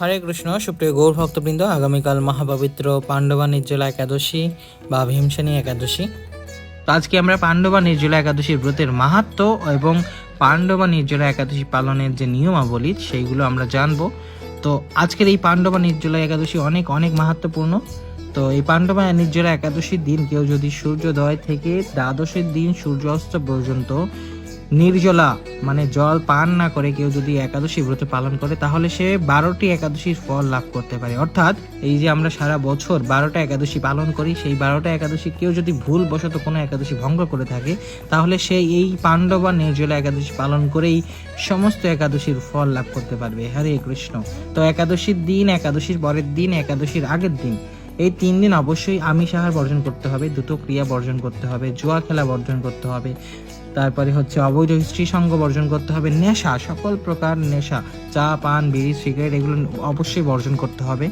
হরে কৃষ্ণ, সুপ্রিয় গৌর ভক্তবৃন্দ, আগামীকাল মহাপবিত্র পাণ্ডবা নির্জলা একাদশী বা ভীমসেনী একাদশী। আজকে আমরা পাণ্ডবা নির্জলা একাদশীর ব্রতের মাহাত্ম এবং পাণ্ডবা নির্জলা একাদশী পালনের যে নিয়মাবলী, সেইগুলো আমরা জানব। তো আজকের এই পাণ্ডবা নির্জলা একাদশী অনেক অনেক মাহাত্মপূর্ণ। তো এই পাণ্ডবা নির্জলা একাদশীর দিন কেউ যদি সূর্যোদয় থেকে দ্বাদশের দিন সূর্যাস্ত পর্যন্ত নির্জলা মানে জল পান না করে কেউ যদি একাদশী ব্রত পালন করে, তাহলে সে বারোটি একাদশীর ফল লাভ করতে পারে। অর্থাৎ এই যে আমরা সারা বছর বারোটা একাদশী পালন করি, সেই বারোটা একাদশী কেউ যদি ভুল বশত কোনো একাদশী ভঙ্গ করে থাকে, তাহলে সে এই পাণ্ডব পাণ্ডবা নির্জলা একাদশী পালন করেই সমস্ত একাদশীর ফল লাভ করতে পারবে। হরে কৃষ্ণ। তো একাদশীর দিন, একাদশীর পরের দিন, একাদশীর আগের দিন এই তিন দিন অবশ্যই আমিষ আহার বর্জন করতে হবে, দুটো ক্রিয়া বর্জন করতে হবে, জুয়া খেলা বর্জন করতে হবে, তারপরে হচ্ছে অবৈধ স্ত্রী সঙ্গ বর্জন করতে হবে, নেশা, সকল প্রকার নেশা, চা, পান, বিড়ি, সিগারেট এগুলো অবশ্যই বর্জন করতে হবে।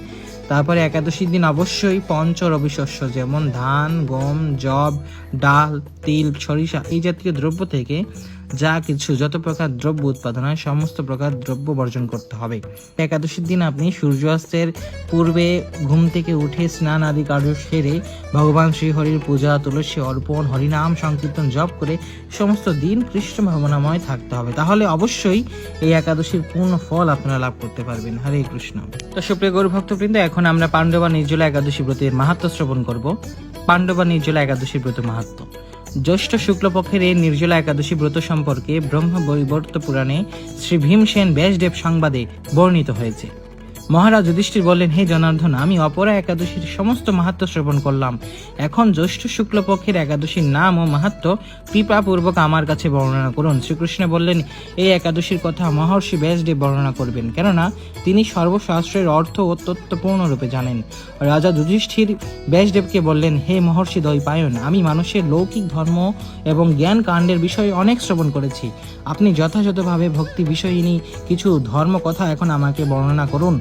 তারপরে একাদশীর দিন অবশ্যই পঞ্চ রবি শস্য, যেমন ধান, গম জব ডাল, তিল, সরিষা এই জাতীয় দ্রব্য থেকে যা কিছু যত প্রকার দ্রব্য উৎপাদন হয়, সমস্ত প্রকার দ্রব্য বর্জন করতে হবে। একাদশীর দিন আপনি সূর্যাস্তের পূর্বে ঘুম থেকে উঠে স্নান আদি কার্য সেরে ভগবান শ্রীহরির পূজা, তুলসী অর্পণ, হরিনাম, সংকীর্তন জপ করে সমস্ত দিন কৃষ্ণ ভাবনাময় থাকতে হবে। তাহলে অবশ্যই এই একাদশীর পূর্ণ ফল আপনারা লাভ করতে পারবেন। হরে কৃষ্ণ। তো সুপ্রিয় গৌর ভক্তবৃন্দ, এখন আমরা পাণ্ডবা নির্জলা একাদশী ব্রতের মাহাত্ম শ্রবণ করব। পাণ্ডবা নির্জলা একাদশী ব্রত মাহাত্ম। জ্যৈষ্ঠ শুক্লপক্ষের এই নির্জলা একাদশী ব্রত সম্পর্কে ব্রহ্ম বৈবর্ত পুরাণে শ্রী ভীমসেন ব্যাসদেব সংবাদে বর্ণিত হয়েছে। মহারাজ যুধিষ্ঠির বললেন, হে জনার্দন, আমি অপরা একাদশীর সমস্ত মাহাত্ম শ্রবণ করলাম। এখন জ্যৈষ্ঠ শুক্লপক্ষের একাদশীর নাম ও মাহাত্ম কৃপাপূর্বক আমার কাছে বর্ণনা করুন। শ্রীকৃষ্ণ বললেন, এই একাদশীর কথা মহর্ষি ব্যাসদেব বর্ণনা করবেন, কেননা তিনি সর্বশাস্ত্রের অর্থ ও জানেন। রাজা যুধিষ্ঠির ব্যাসদেবকে বললেন, হে মহর্ষি দৈপায়ন, আমি মানুষের লৌকিক ধর্ম এবং জ্ঞান কাণ্ডের বিষয়ে অনেক শ্রবণ করেছি। আপনি যথাযথভাবে ভক্তি বিষয়িনী কিছু ধর্ম কথা এখন আমাকে বর্ণনা করুন।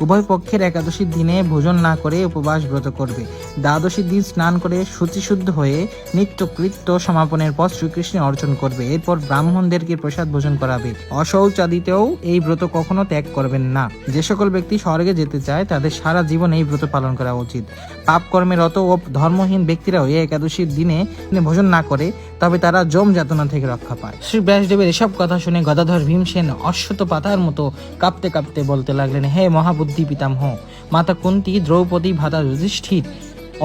উভয় পক্ষের একাদশীর দিনে ভোজন না করে উপবাস ব্রত করবে। দ্বাদশীর দিন স্নান করে শুচিশুদ্ধ হয়ে নিত্য কৃত্য সমাপনের পর শ্রীকৃষ্ণ অর্জন করবে। এরপর ব্রাহ্মণদেরকে প্রসাদ ভোজন করাবে। অশৌচাদিতেও এই ব্রত কখনো ত্যাগ করবেন না। যে সকল ব্যক্তি স্বর্গে যেতে চায়, তাদের সারা জীবন এই ব্রত পালন করা উচিত। পাপ রত ও ধর্মহীন ব্যক্তিরাও এই একাদশীর দিনে ভোজন না করে, তবে তারা জম যাতনা থেকে রক্ষা পায়। শ্রী ব্যাসদেবের এসব কথা শুনে গদাধর ভীমসেন অশ্বত পাতার মতো কাঁপতে কাঁপতে বলতে লাগলেন, হে মহাবুদ্ধি পিতামহ মাতা কুন্তি, দ্রৌপদী, ভাতা যুধিষ্ঠির,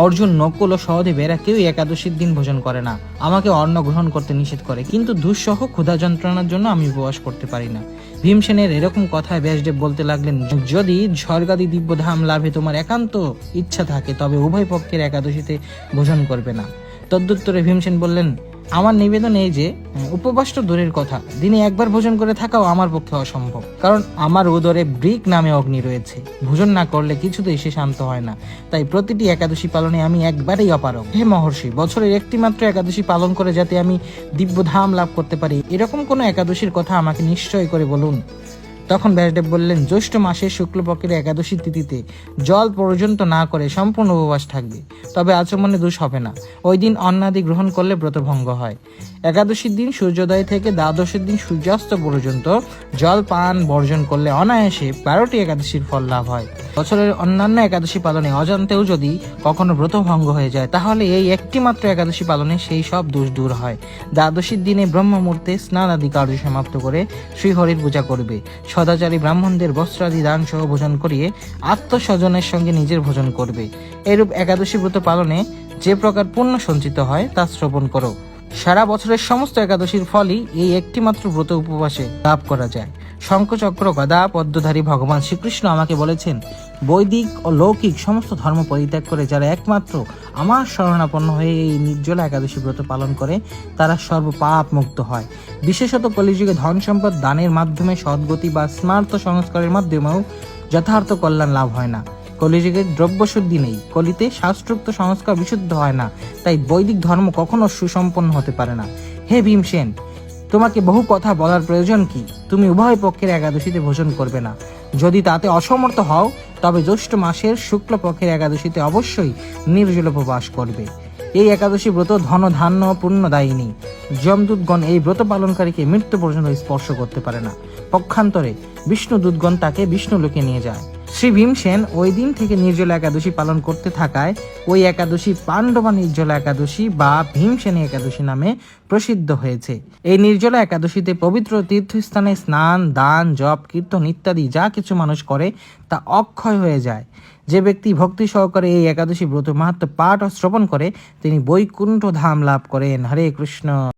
অর্জুন, নকুল ও সহদেব, এরা কেউ একাদশীর দিন ভোজন করে না। আমাকে অন্ন গ্রহণ করতে নিষেধ করে, কিন্তু দুঃসহ ক্ষুধা যন্ত্রণার জন্য আমি উপবাস করতে পারি না। ভীমসেনের এরকম কথায় ব্যাসদেব বলতে লাগলেন, যদি স্বর্গাদি দিব্যধাম লাভে তোমার একান্ত ইচ্ছা থাকে, তবে উভয় পক্ষের একাদশীতে ভোজন করবে না। তদ্দুত্তরে ভীমসেন বললেন, আমার নিবেদন এই যে, উপবাস তো দূরের কথা। দিনে একবার ভোজন করে থাকাও আমার পক্ষে অসম্ভব। কারণ আমার উদরে ব্রিক নামে অগ্নি রয়েছে। ভোজন না করলে কিছুতেই সে শান্ত হয় না। তাই প্রতিটি একাদশী পালনে আমি একবারেই অপারগ। হে মহর্ষি, বছরের একটি মাত্র একাদশী পালন করে যাতে আমি দিব্যধাম লাভ করতে পারি, এরকম কোনো একাদশীর কথা আমাকে নিশ্চয় করে বলুন। তখন ব্যাসদেব বললেন, জ্যৈষ্ঠ মাসের শুক্লপক্ষের একাদশী তিথিতে জল পর্যন্ত না করে সম্পূর্ণ উপবাস থাকবে। তবে আচমনে দোষ হবে না। ওই দিন অন্নাদি গ্রহণ করলে ব্রতভঙ্গ হয়। একাদশীর দিন সূর্যোদয় থেকে দ্বাদশের দিন সূর্যাস্ত পর্যন্ত জল পান, বর্জন করলে অনায়াসে বারোটি একাদশীর ফল লাভ হয়। বছরের অন্যান্য একাদশী পালনে অজান্তেও যদি কখনো ব্রতভঙ্গ হয়ে যায়, তাহলে এই একটি মাত্র একাদশী পালনে সেই সব দোষ দূর হয়। দ্বাদশীর দিনে ব্রহ্মমূর্তে স্নান আদি কার্য সমাপ্ত করে শ্রীহরির পূজা করবে। সদাচারী ব্রাহ্মণদের বস্ত্রাদি দান সহ ভোজন করিয়ে আত্মস্বজনের সঙ্গে নিজের ভোজন করবে। এরূপ একাদশী ব্রত পালনে যে প্রকার পুণ্য সঞ্চিত হয়, তা শ্রবণ করো। সারা বছরের সমস্ত একাদশীর ফলই এই একটিমাত্র ব্রত উপবাসে লাভ করা যায়। শঙ্খচক্র গদা পদ্মধারী ভগবান শ্রীকৃষ্ণ আমাকে বলেছেন, বৈদিক ও লৌকিক সমস্ত ধর্ম পরিত্যাগ করে যারা একমাত্র আমার শরণাপন্ন হয়ে এই নির্জলা একাদশী ব্রত পালন করে, তারা সর্বপাপ মুক্ত হয়। বিশেষত কলিযুগে ধন সম্পদ দানের মাধ্যমে সদ্গতি বা স্মার্ত সংস্কারের মাধ্যমেও যথার্থ কল্যাণ লাভ হয় না। কলিযুগে দ্রব্যশুদ্ধি নেই। কলিতে শাস্ত্রোক্ত সংস্কার বিশুদ্ধ হয় না। তাই বৈদিক ধর্ম কখনো সুসম্পন্ন হতে পারে না। হে ভীমসেন তোমাকে বহু কথা বলার প্রয়োজন কি? তুমি উভয় পক্ষের একাদশীতে ভোজন করবে না। যদি তাতে অসমর্থ হও, তবে জ্যৈষ্ঠ মাসের শুক্ল পক্ষের একাদশীতে অবশ্যই নির্জল উপবাস করবে। এই একাদশী ব্রত ধন, ধান্য পুণ্যদায়িনী যমদূতগণ এই ব্রত পালনকারীকে মৃত্যু পর্যন্ত স্পর্শ করতে পারে না। পক্ষান্তরে বিষ্ণু দূতগণ তাকে বিষ্ণু লোকে নিয়ে যায়। শ্রী ভীমসেন ওই দিন থেকে নির্জলা একাদশী পালন করতে থাকায় ওই একাদশী পাণ্ডবা নির্জলা একাদশী বা ভীমসেনী একাদশী নামে প্রসিদ্ধ হয়েছে। এই নির্জলা একাদশীতে পবিত্র তীর্থস্থানে স্নান, দান, জপ, কীর্তন ইত্যাদি যা কিছু মানুষ করে তা অক্ষয় হয়ে যায়। যে ব্যক্তি ভক্তি সহকারে এই একাদশী ব্রত মাহাত্ম পাঠ ও শ্রবণ করে, তিনি বৈকুণ্ঠ ধাম লাভ করেন। হরে কৃষ্ণ।